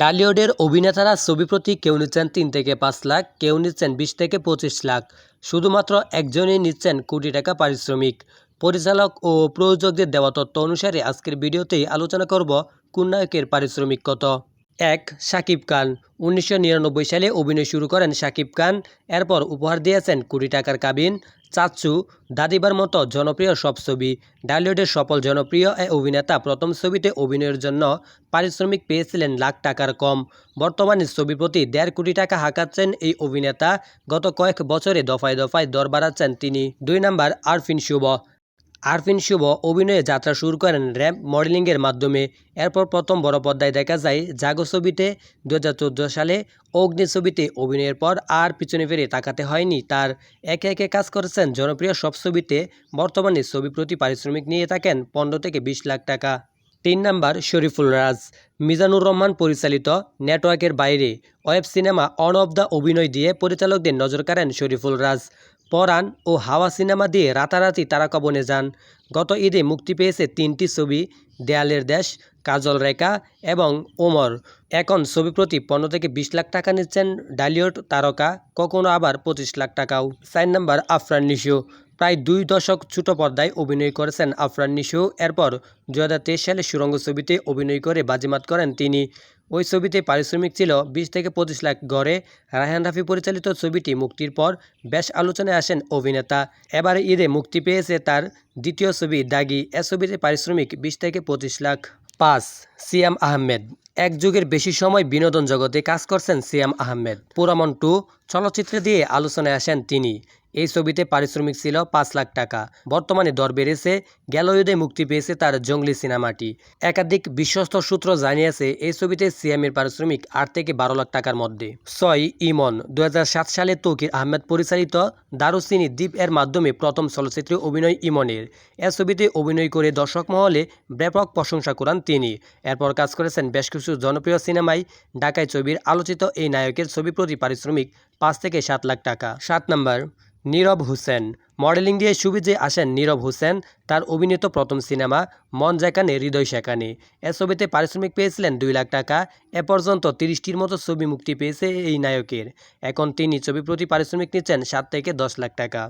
ডালিউডের অভিনেতারা ছবি প্রতি কেউ নিচ্ছেন তিন থেকে পাঁচ লাখ, কেউ নিচ্ছেন বিশ থেকে পঁচিশ লাখ। শুধুমাত্র একজনই নিচ্ছেন কোটি টাকা পারিশ্রমিক। পরিচালক ও প্রযোজকদের দেওয়া তথ্য অনুসারে আজকের ভিডিওতেই আলোচনা করব কোন নায়কের পারিশ্রমিক কত। এক, শাকিব খান। উনিশশো নিরানব্বই সালে অভিনয় শুরু করেন শাকিব খান। এরপর উপহার দিয়েছেন কোটি টাকার কাবিন, চাচ্চু, দাদিবার মতো জনপ্রিয় সব ছবি। ডালিউডের সফল জনপ্রিয় এ অভিনেতা প্রথম ছবিতে অভিনয়ের জন্য পারিশ্রমিক পেয়েছিলেন লাখ টাকার কম। বর্তমানে ছবি প্রতি দেড় কোটি টাকা হাঁকাচ্ছেন এই অভিনেতা। গত কয়েক বছরে দফায় দফায় দর বাড়াচ্ছেন তিনি। দুই নাম্বার আরফিন শুভ। আরফিন শুভ অভিনয়ে যাত্রা শুরু করেন র্যাম্প মডেলিংয়ের মাধ্যমে। এরপর প্রথম বড় পর্দায় দেখা যায় জাগো ছবিতে। দু হাজার চোদ্দ সালে অগ্নি ছবিতে অভিনয়ের পর আর পিছনে ফিরে তাকাতে হয়নি তার। একে একে কাজ করেছেন জনপ্রিয় সব ছবিতে। বর্তমানে ছবি প্রতি পারিশ্রমিক নিয়ে থাকেন পনেরো থেকে বিশ লাখ টাকা। তিন নাম্বার শরীফুল রাজ। মিজানুর রহমান পরিচালিত নেটওয়ার্কের বাইরে। Web cinema on of the অভিনয় দিয়ে পরিচালকদের নজর কাড়েন শরীফুল রাজ। পরাণ ও হাওয়া সিনেমা দিয়ে রাতারাতি তারকা বনে যান। গত ঈদে মুক্তি পেয়েছে তিনটি ছবি, দেয়ালের দেশ, কাজল রেখা এবং ওমর। এখন ছবি প্রতি পনেরো থেকে বিশ লাখ টাকা নিচ্ছেন ডালিউড তারকা, কখনো আবার পঁচিশ লাখ টাকাও। চার নাম্বার আফরান নিশো। প্রায় দুই দশক ছোট পর্দায় অভিনয় করেছেন আফরান নিশো। এরপর দু হাজার তেইশ সালে সুরঙ্গ ছবিতে অভিনয় করে বাজিমাত করেন তিনি। ওই ছবিতে পারিশ্রমিক ছিল বিশ থেকে পঁচিশ লাখ গড়ে। রায়হান রাফি পরিচালিত ছবিটি মুক্তির পর বেশ আলোচনায় আসেন অভিনেতা। এবারে ঈদে মুক্তি পেয়েছে তার দ্বিতীয় ছবি দাগি। এ ছবিতে পারিশ্রমিক বিশ থেকে পঁচিশ লাখ। পাঁচ, সিয়াম আহমেদ। এক যুগের বেশি সময় বিনোদন জগতে কাজ করছেন সিয়াম আহমেদ। পুরামন টু চলচ্চিত্রে দিয়ে আলোচনায় আসেন তিনি। এই ছবিতে পারিশ্রমিক ছিল পাঁচ লাখ টাকা। বর্তমানে দর বেড়েছে গেল ঈদে মুক্তি পেয়েছে তার জঙ্গলি সিনেমাটি। একাধিক বিশ্বস্ত সূত্র জানিয়েছে, এই ছবিতে সিএমের পারিশ্রমিক আট থেকে বারো লাখ টাকার মধ্যে। ছয় ইমন দু হাজার সাত সালে তৌকির আহমেদ পরিচালিত দারুসিনী দ্বীপ এর মাধ্যমে প্রথম চলচ্চিত্রে অভিনয় ইমনের। এ ছবিতে অভিনয় করে দর্শক মহলে ব্যাপক প্রশংসা করান তিনি। এরপর কাজ করেছেন বেশ কিছু জনপ্রিয় সিনেমায় ঢাকায় ছবির আলোচিত এই নায়কের ছবি প্রতি পারিশ্রমিক পাঁচ থেকে সাত লাখ টাকা। সাত নম্বর, নীরব হোসেন। মডেলিং দিয়ে সুবিধে আসেন নীরব হোসেন, তার অভিনীত প্রথম সিনেমা মন যেখানে, হৃদয় সেখানে। এ ছবিতে পারিশ্রমিক পেয়েছিলেন দুই লাখ টাকা। এ পর্যন্ত তিরিশটির মতো ছবি মুক্তি পেয়েছে এই নায়কের। এখন তিনি ছবি প্রতি পারিশ্রমিক নিচ্ছেন সাত থেকে দশ লাখ টাকা।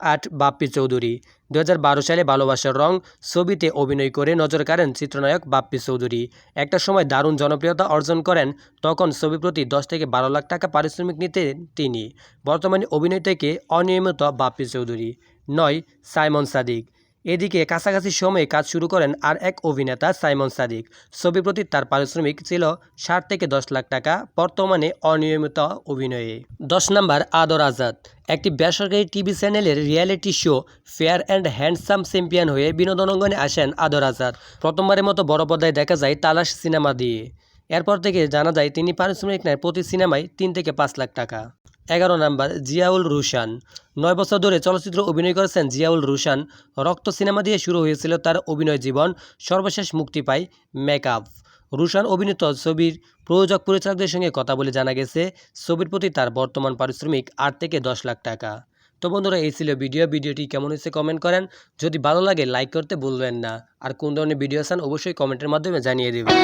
আট বাপ্পি চৌধুরী। দু হাজার বারো সালে ভালোবাসার রং ছবিতে অভিনয় করে নজর কাড়েন চিত্রনায়ক বাপ্পি চৌধুরী। একটা সময় দারুণ জনপ্রিয়তা অর্জন করেন, তখন ছবি প্রতি দশ থেকে বারো লাখ টাকা পারিশ্রমিক নিতেন তিনি। বর্তমানে অভিনয় থেকে অনিয়মিত বাপ্পি চৌধুরী। নয়, সাইমন সাদিক। এদিকে কাছাকাছি সময়ে কাজ শুরু করেন আর এক অভিনেতা সাইমন সাদিক। ছবি প্রতি তার পারিশ্রমিক ছিল ষাট থেকে দশ লাখ টাকা, বর্তমানে অনিয়মিত অভিনয়ে। দশ নম্বর আদর আজাদ। একটি বেসরকারি টিভি চ্যানেলের reality show fair and handsome champion হয়ে বিনোদন অঙ্গনে আসেন আদর আজাদ। প্রথমবারের মতো বড় পর্দায় দেখা যায় তালাশ সিনেমা দিয়ে। এরপর থেকে জানা যায়, তিনি পারিশ্রমিক নেয় প্রতি সিনেমায় তিন থেকে পাঁচ লাখ টাকা। এগারো নাম্বার, জিয়াউল রুশান। নয় বছর ধরে চলচ্চিত্র অভিনয় করেছেন জিয়াউল রুশান। রক্ত সিনেমা দিয়ে শুরু হয়েছিল তার অভিনয় জীবন। সর্বশেষ মুক্তি পায় মেকআপ। রুশান অভিনীত ছবির প্রযোজক পরিচালকদের সঙ্গে কথা বলে জানা গেছে, ছবির প্রতি তার বর্তমান পারিশ্রমিক আট থেকে দশ লাখ টাকা। তো বন্ধুরা, এই ছিল ভিডিও। ভিডিওটি কেমন হয়েছে কমেন্ট করেন। যদি ভালো লাগে, লাইক করতে ভুলবেন না। আর কোন ধরনের ভিডিও চান, অবশ্যই কমেন্টের মাধ্যমে জানিয়ে দেবেন।